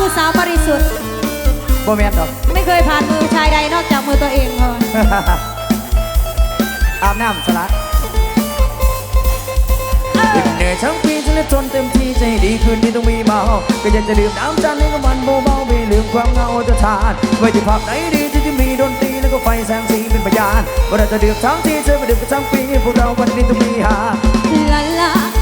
คือสาวบริสุทธิ์โบแมนดอไม่เคยผ่านมือชายใดนอกจากมือตัวเองเลยอาบน้ำสลัดเหนื่อยทั้งปีฉันเลยทนเต็มที่ใจดีคืนนี้ต้องมีเมาก็อยากจะดื่มน้ำจันทร์ให้กับมันเบาๆไปลืมความเหงาจะทานไว้ที่ผับไหนดีที่จะมีดนตรีแล้วก็ไฟแสงสีเป็นพยานว่าเราจะดื่มทั้งที่เธอไปดื่มกันทั้งปีพวกเราวันนี้ต้องมีฮาลาลา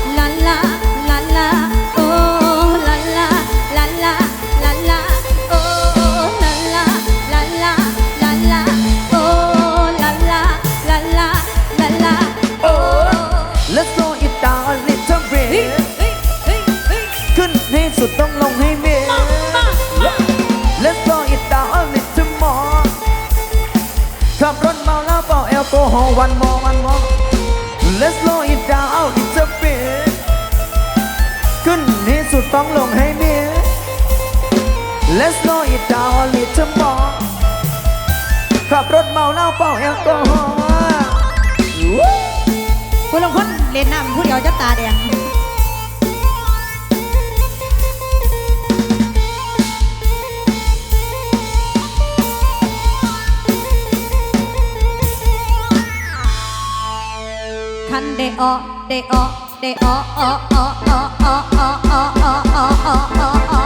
more, one more, one more Let's slow it down it's a bit ขึ้นให้สุดต้องลงให้มี Let's slow it down a little more ขับรถเมาเหล้าเป่าแอลกอฮอล์ để ó để ó ó ó ó ó ó ó ó ó ó ó ó ó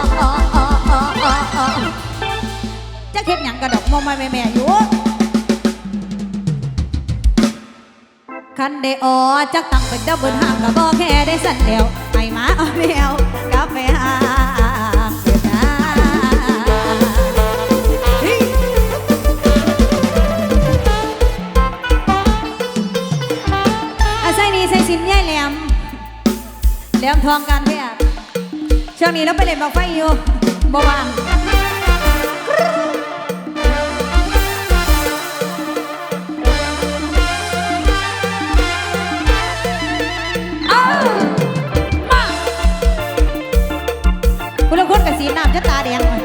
ó ó ó ó chắc hết nhận cả đọc mong mai mè mè vô คันได้ออจักตั้งเป็นดับเบิลห้างก็บ่แค่ได้สั่นแล้วไปมาเอาแล้วกลับไปหา ทองการแพทย์ช่วงนี้เราไปเล่นบอกไฟอยู่บ่วางคุณลุงคุณกับสีน้ำจะตาแดง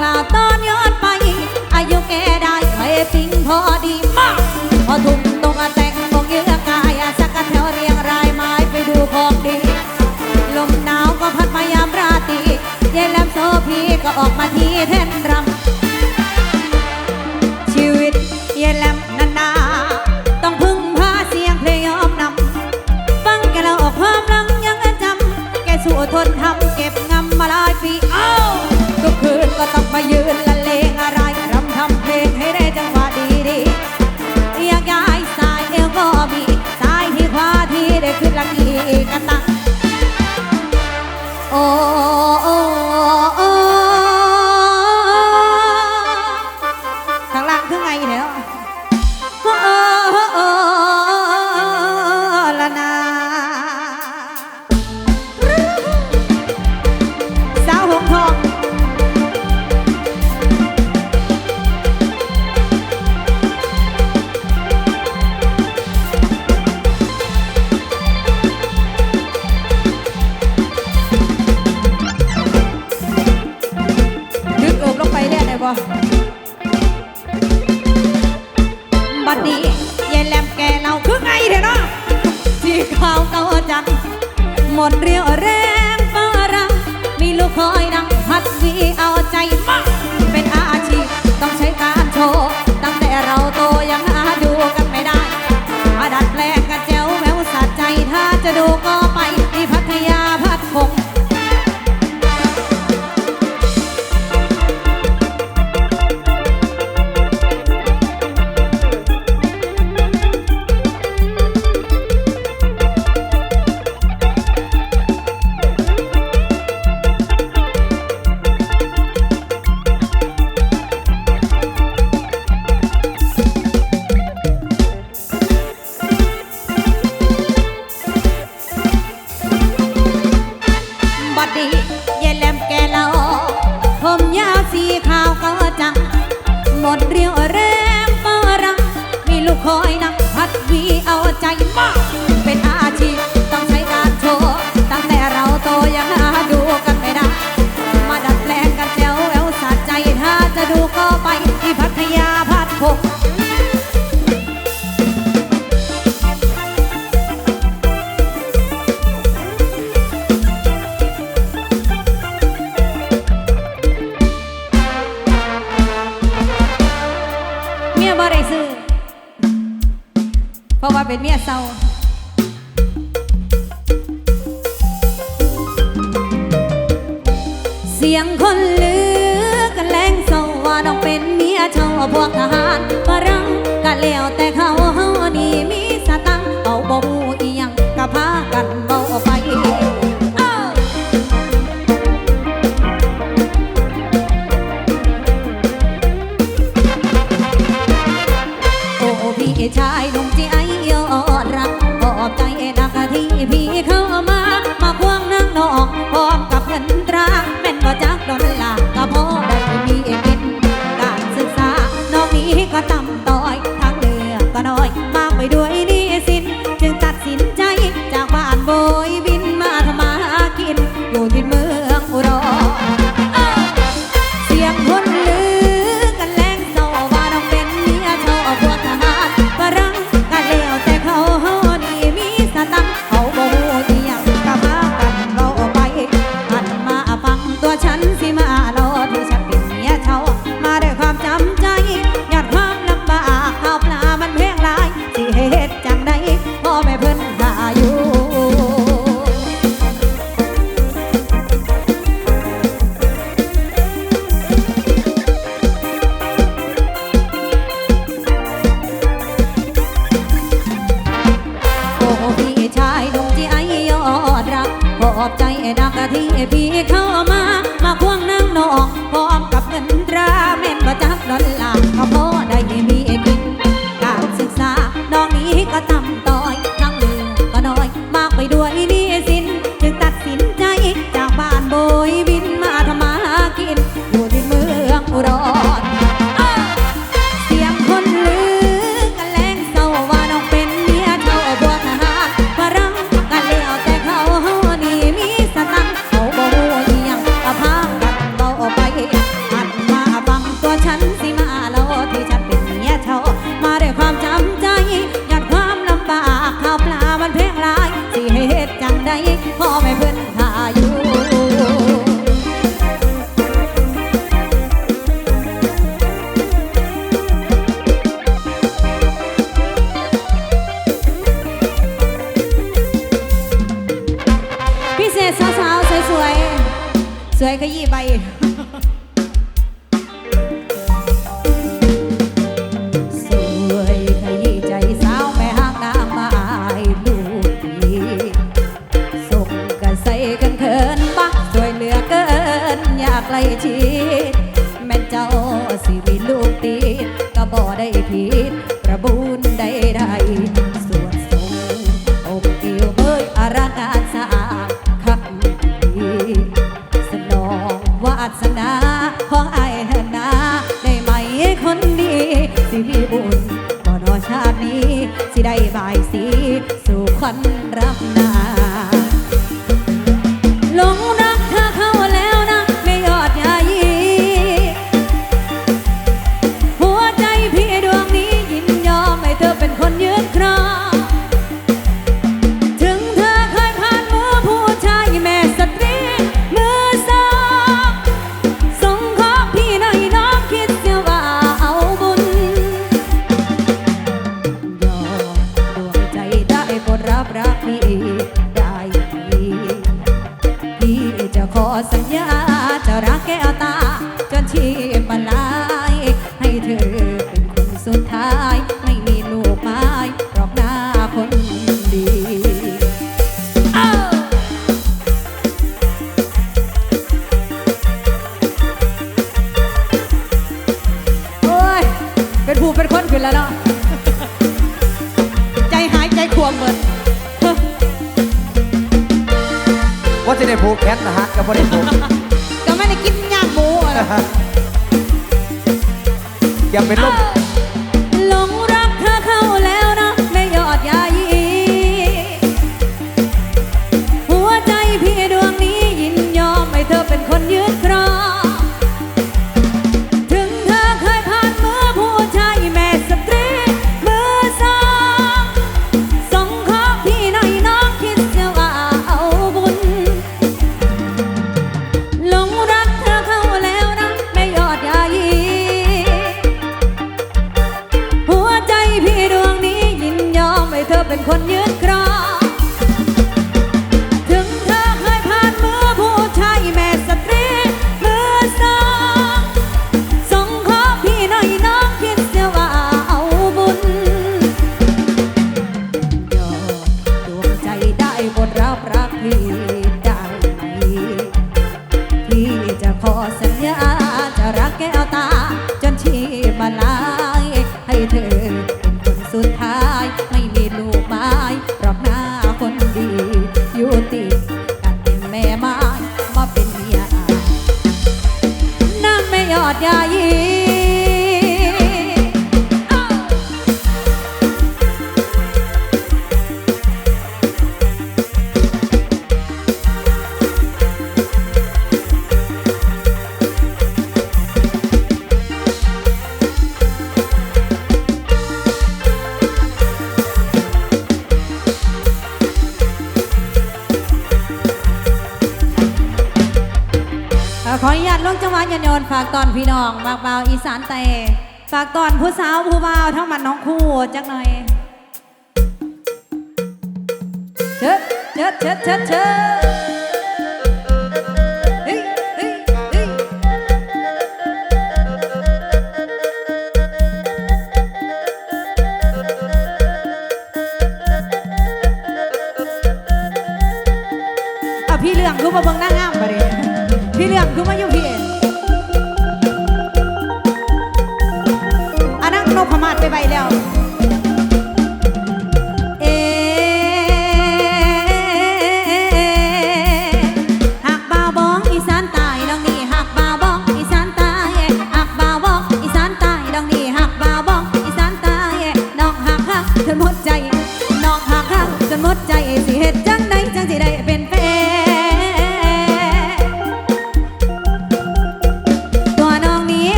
拉倒。 ยืนล อนเรียว วกทหารฝรั่งก็แล้วแต่เขาเฮานี่มีสตังเอาบ่ฮู้อีหยังก็พากันเว้าไปโอ้พี่ชายหนุ่มที่ไอ้ยอดรักขอบใจนักที่พี่เข้ามา 来个一百一哈哈 ควัญรับนา понятно? ขออนุญาตลงจังหวะยนยนฝากตอนพี่น้องบากเบาอีสานเตฝากตอนผู้สาวผู้บ่าวทั้งมันน้องคู่จักหน่อยเชิดเชิดเชิดเชิดเชิด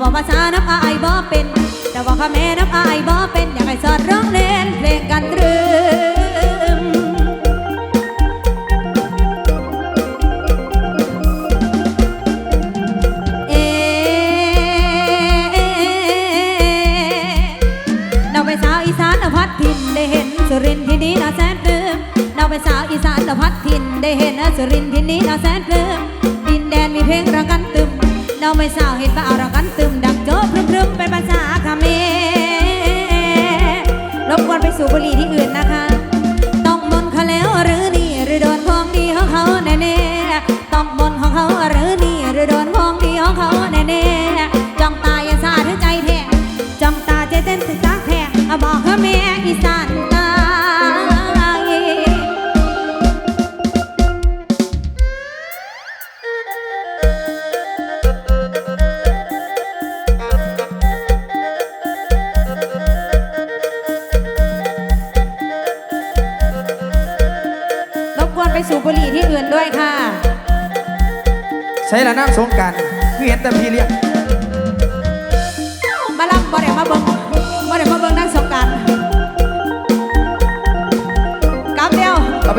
ว่าภาษานับอายบ่เป็น แต่ว่าเขาแม่นับอายบ่เป็น อยากให้สอดร้องเล่นเพลงกันตรึมเอ๊เราไปสาวอีสานเอาพัดถิ่นได้เห็นสุรินที่นี้น่าแสนปลื้มเราไปสาวอีสานเอาพัดถิ่นได้เห็นสุรินที่นี้น่าแสนปลื้ม ไม่สาวเห็นป่าเอารักกันตึมดังโจ๊ะพรึมๆเป็นภาษาเมรบกวนไปสู่บุรีที่อื่น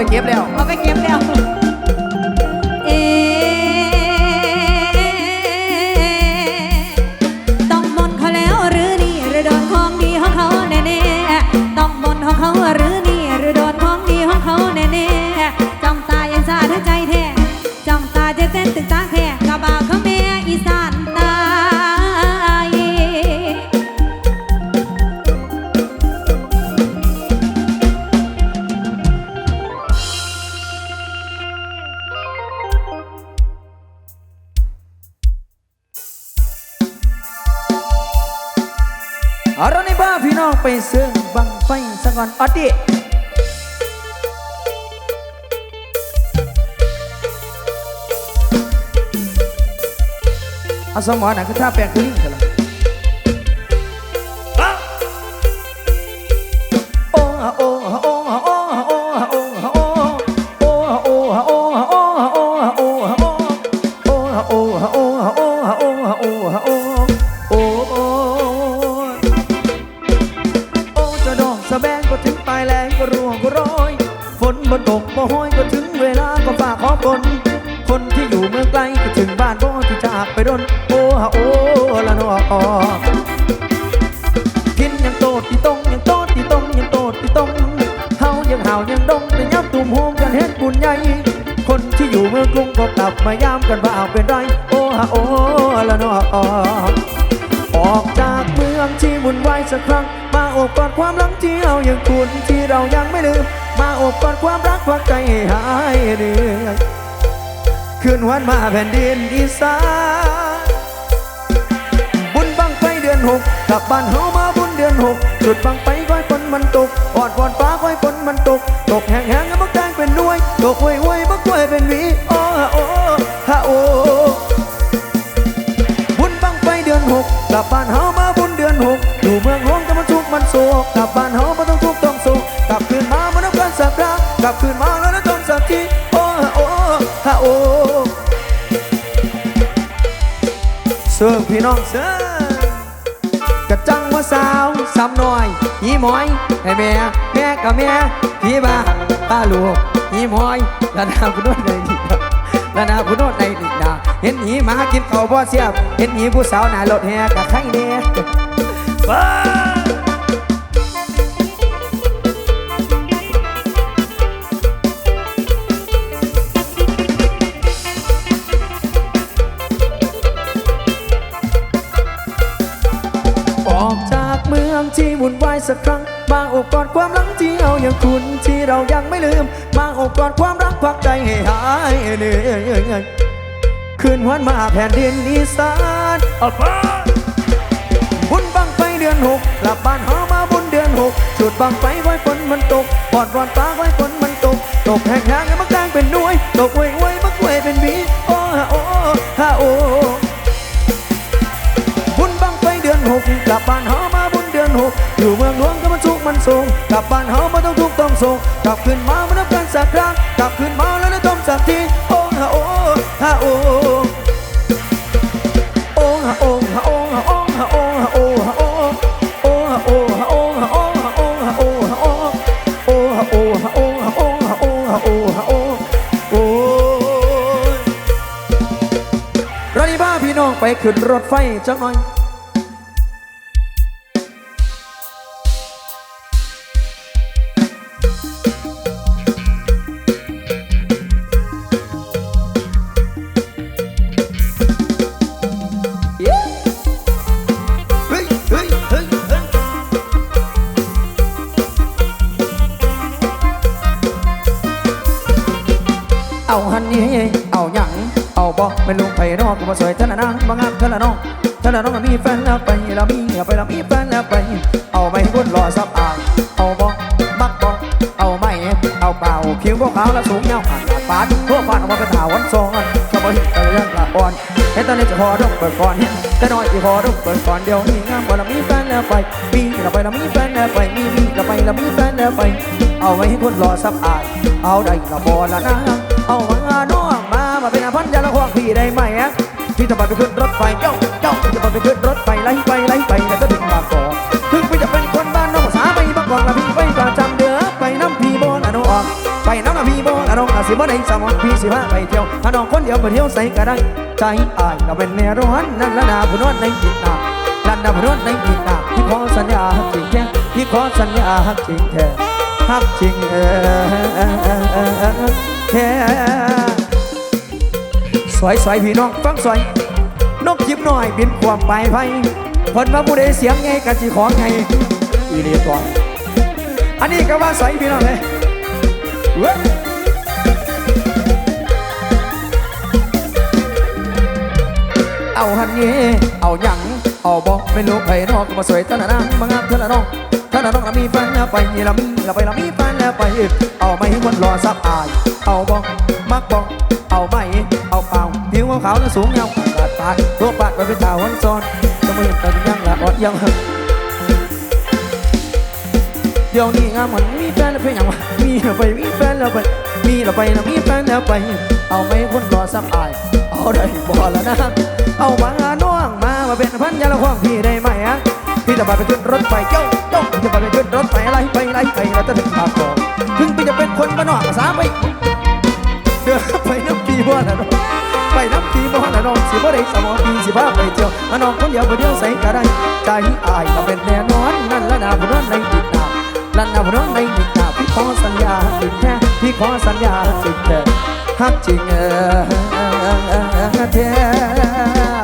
ไปเก็บแล้ว เอาไปเก็บแล้ว อาเราในบ้าพี่น้องไปเสื่องบังไฟสะก่อนออดดิอาสมอนังคือท่าแปลงคือลิงเถอะากไปดนโอ้ฮะโอ้ละนอกินยังโตดที่ตรงยังโตดที่ตรงยังโตดที่ตรงเฮายังเห่ายังดงแต่ยับตุ่มโฮมกันเฮ็ดบุญใหญ่คนที่อยู่เมืองกรุงก็กลับมายามกันว่าเอาเป็นไรโอ้ฮะโอ้ละนอออกจากเมืองที่วุ่นวายสักครั้ง มาอบกอดความหลังที่เอาอย่างคุณที่เรายังไม่ลืม มาอบกอดความรักฝากใจให้หายเหนื่อย คืนวันมาแผ่นดินอีสานบุญบังไฟเดือนหกกลับบ้านเฮามาบุญเดือนหกจุดบังไฟก้อยฝนมันตกออดวอนฟ้าก้อยฝนมันตก ตกแห้งแห้งมักแดงเป็นหน่วยตกไว้ไว้มักกล้วยเป็นวีโอ้ฮะโอ้ฮะโอ้บุญบังไฟเดือนหกกลับบ้านเฮามาบุญเดือนหกอยู่เมืองหลวงแต่มันทุกมันโศกกลับบ้านเฮาบ่ต้องทุกต้องโศกกลับคืนมามันนับกันสักครั้งกลับคืนมา พี่น้องเสือกระจังว่าสาวสามหน่อยหีหมอยให้แม่แม่กับแม่พี่บ้าป้าลูกหีหมอยแล้วนาคุณโนวดในดีดาแล้วนาคุณโนวดในดีดาเห็นหีหมากินข้าบ่เสียบเห็นหีผู้สาวหน้ารถแห่กับใครเนี่ย สักครั้งมาอบกอดความหลังที่เอาอย่างคุณที่เรายังไม่ลืมมาโอบกอดความรักควักใจให้หายเหนื่อยคืนวันมาแผ่นดินอีสานออกมาบุญบังไฟเดือนหกกลับบ้านเฮามาบุญเดือนหกจุดบังไฟไว้ฝนมันตกปอดวอนฟ้าไว้ฝนมันตก ตกแห้งแล้วมักแดงเป็นหน่วย ตกไว้ไว้มักไว้เป็นหวีโอ้ฮะโอ้ฮะโอ้บุญบังไฟเดือนหกกลับบ้านเฮา มาบุญเดือนหกอยู่เมืองหลวงก็มันทุกมันโศกกลับบ้านเฮามาต้องทุกต้องโศกกลับขึ้นมามันนับกันสักครั้งกลับขึ้นมาแล้วนะต้องสักทีโอ้ฮะโอ้ฮะโอ้โอ้ฮะโอ้ฮะโอ้ฮะโอ้ฮะโอ้ฮะโอ้ฮะโอ้โอ้ฮะโอ้ฮะโอ้ฮะโอ้ฮะโอ้ฮะโอ้ฮะโอ้โอ้ฮะโอ้ฮะโอ้ฮะโอ้ฮะโอ้ฮะโอ้ฮะโอ้โอ้รานี่บ้าพี่น้องไปขึ้นรถไฟจักหน่อย บอกไม่รู้ไปนอกก็มาสวยเท่านั้นบางงามเท่านั้นน้องเท่านั้นน้องมีแฟนแล้วไปแล้วมีไปแล้วมีแฟนแล้วไป เอาไปให้คนรอซับอ่างเอาบอกมักบอกเอาไม่เอาเปล่าผิวพวกขาวและสูงยาวขาดปาดทั่วฟาดออกมาเป็นถาวันซ้อนก็บ่เห็นแต่เรื่องละอ่อนเห็นตอนนี้จะพอต้องเปิดก่อนแต่น้อยที่พอต้องเปิดก่อนเดี๋ยวมีงามกว่าแล้วมีแฟนแล้วไปมีเราไปแล้วมีแฟนแล้วไปมีมีเราไปแล้วมีแฟนแล้วไป เอาไว้ให้คนรอซับอ่านเอาได้ละบอละนะเอามาน้องมา มาเป็นอาพันยาละควงพี่ได้ไหมอะพี่จะไปไปขึ้นรถไฟเจ้าเจ้าจะไปไปขึ้นรถไฟไล่ไปไล่ไปแล้วก็ถึงบางกอกถึงพี่จะเป็นคนบ้านน้องภาไปบางกอกละพี่ไปประจำเดือไปน้ำพี่โบนอนองอกไปน้ำละพี่โบนอนองอาสิบ่ได้สมองพี่สิพาไปเที่ยวถ้าน้องคนเดียวไปเที่ยวใส่ก็ได้ใจอายเราเป็นแม่ร้อนนั่นละนาผู้นวดในจิตนาลันดาผู้นวดในจิตนาพี่ขอสัญญาฮักจริงแค่พี่ขอสัญญาฮักจริงแท้ฮักจริงเออแท้ สวยสวยพี่น้องฟังสวยนกจิบหน่อยบินความไปไพ่ผลมาผู้ใดเสียงไงกะจีของไงอีเรียตัวอันนี้ก็ว่าสวยพี่น้องเลยเว้ยเอาหันนี้เอาหยังเอาบอกไม่รู้ใครนอกก็มาสวยท่านนะมางามท่านน้องท่านน้องเรามีแฟนแล้วไปเรามีเราไปเรามีแฟนแล้วไปเอาไม่ให้คนรอซับอาย เอาบอกมักบอกเอาไม่ ผิวขาวและสูงเงาปาดปาดตัวปาดไปเป็นตาวันซ้อนจะมือเป็นยังละอดยังเดี๋ยวนี้งามเหมือนมีแฟนแล้วเพียงอย่างวะมีเราไปมีแฟนแล้วไปมีเราไปนะมีแฟนแล้วไป เอาไม่คนรอซับอาย เอาได้บ่แล้วนะเอามาน้องมามาเป็นพันยาละควงพี่ได้ไหมอะพี่จะไปไปขึ้นรถไฟเจ้าเจ้าจะไปไปขึ้นรถไฟอะไรไปอะไรไปแล้วจะถึงปากกอกถึงพี่จะเป็นคนบ้านนอกภาษาไปเดือไปน้ำปีบ่นะน้องไปน้ำปีบ่ น้องสิบ่ได้สมองปีสิพาไปเที่ยวน้องคนเดียวไปเดียวใส่ก็ได้ใจอายก็เป็นแน่นอนนั่นละนาผู้นั้นในติดตาลันนาผู้นั้นในติดตาพี่ขอสัญญาสิแค่พี่ขอสัญญาสิแท้ฮักจริงเออแท้